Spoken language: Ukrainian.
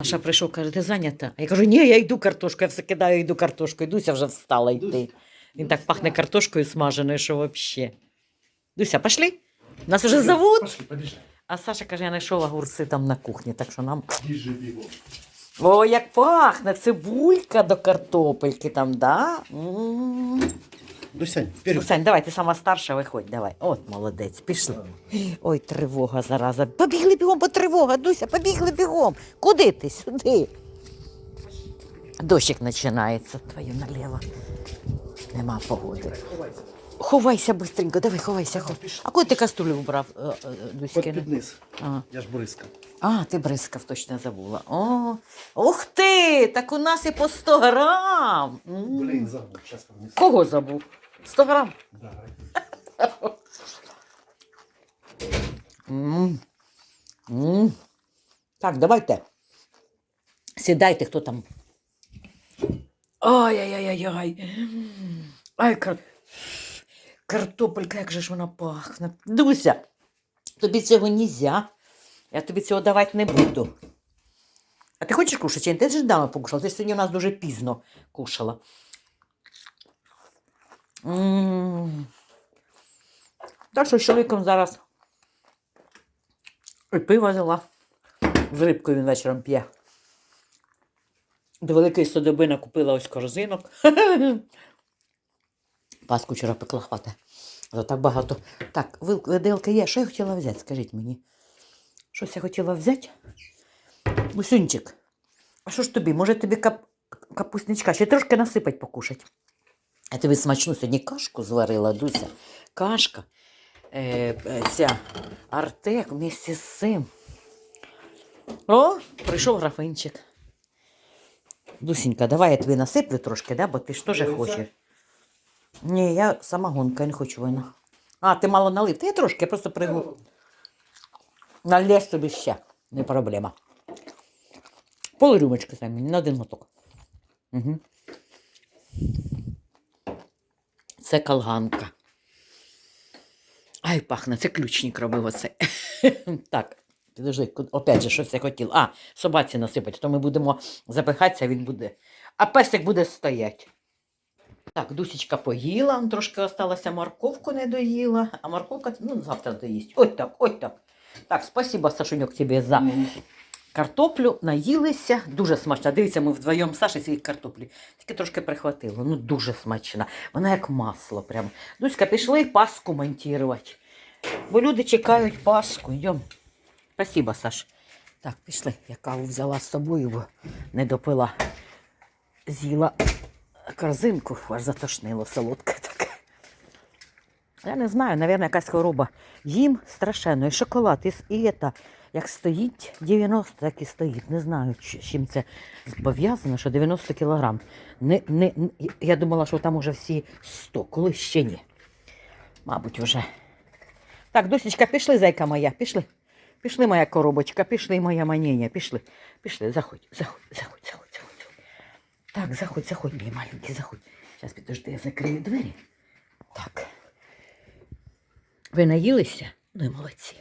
Маша прийшов, каже, ти зайнята? А я кажу, ні, я йду картошку, я все кидаю, йду картошку. Дуся вже встала йти. Він так пахне картошкою смаженою, що взагалі. Дуся, пішли? Нас вже. Пошли, побежали. А Саша каже, я знайшов огурці там на кухні, так що нам. Бігом. О, як пахне! Цибулька до картопельки там, да? Дусянь, вперед. Сань, давай, ти сама старша, виходь, давай. От молодець, пішли. Ой, тривога зараза. Побігли бігом, бо тривога, Дуся, побігли бігом. Куди ти? Сюди. Дощик починається, твою наліво. Нема погоди. Ховайся. Быстренько, давай, ховайся. Хов... А куди ти каструлю вбрав, е, е, Под під низ. А. Я ж бризка. а, ти бризкав, точно забула. О, ух ти! Так у нас і по 100 грам. М. Блін, забув. Зараз принесу. Кого забув? 100 грам. М. М. Так, давайте. Сідайте, хто там. Ай-яй-яй-яй. Ай, кар... картопелька, як же ж вона пахне. Дуся, тобі цього нельзя. Я тобі цього давати не буду. А ти хочеш кушати? Ти ж дама покушала. Ти ж сьогодні у нас дуже пізно кушала. М. Так що з чоловіком зараз і пиво взяла. З рибкою він вечором п'є. До великої содоби накупила ось корзинок. Паску вчора пекла хвата. За так багато. Так, виделка є. Що я хотіла взяти? Скажіть мені. Щось я хотіла взяти? Мусюнчик. А що ж тобі? Може тобі кап... капусничка? Ще трошки насипать покушать. Я тобі смачну сьогодні кашку зварила, Дуся. Кашка. Е, е, ця Артек вместе з цим. О, прийшов графинчик. Дусінька, давай я тобі насиплю трошки, да? бо ти ж теж хочеш. Ні, я самогонка, я не хочу вина. А, ти мало налив. Та я трошки, я просто пригу. Налєш тобі ще, не проблема. Пол рюмочки мені на один моток. Угу. Це колганка. Ай, пахне, це ключник робив оце. так, підожди, опять же, щось я хотів. А, собаці насипати, то ми будемо запихатися, він буде. А песик буде стоять. Так, Дусічка поїла, трошки осталося морковку не доїла, а морковка ну, завтра доїсть. Ось так, ось так. Так, спасибо, Сашуньок, тобі за картоплю. Наїлися. Дуже смачно. Дивіться, ми вдвоєм Саші цієї картоплі. Тільки трошки прихватило. Ну, дуже смачна. Вона як масло прям. Дуська, пішли паску монтувати. Бо люди чекають паску. Йдем. Спасибо, Саш. Так, пішли. Я каву взяла з собою, бо не допила. З'їла корзинку, аж затошнило солодке таке. Я не знаю, мабуть, якась хвороба. Їм страшенно. І шоколад, і, і як стоїть 90, так і стоїть. Не знаю, з чим це пов'язано, що 90 кілограм. Не, не, я думала, що там уже всі 100, коли ще ні. Мабуть, вже. Так, досічка, пішли, зайка моя, пішли. Пішли, моя коробочка, пішли, моя маніння, пішли. Пішли, заходь, заходь, заходь. Так, заходь, заходь, мій маленький, заходь. Зараз підожди, я закрию двері. Так. Ви наїлися? Ну і молодці.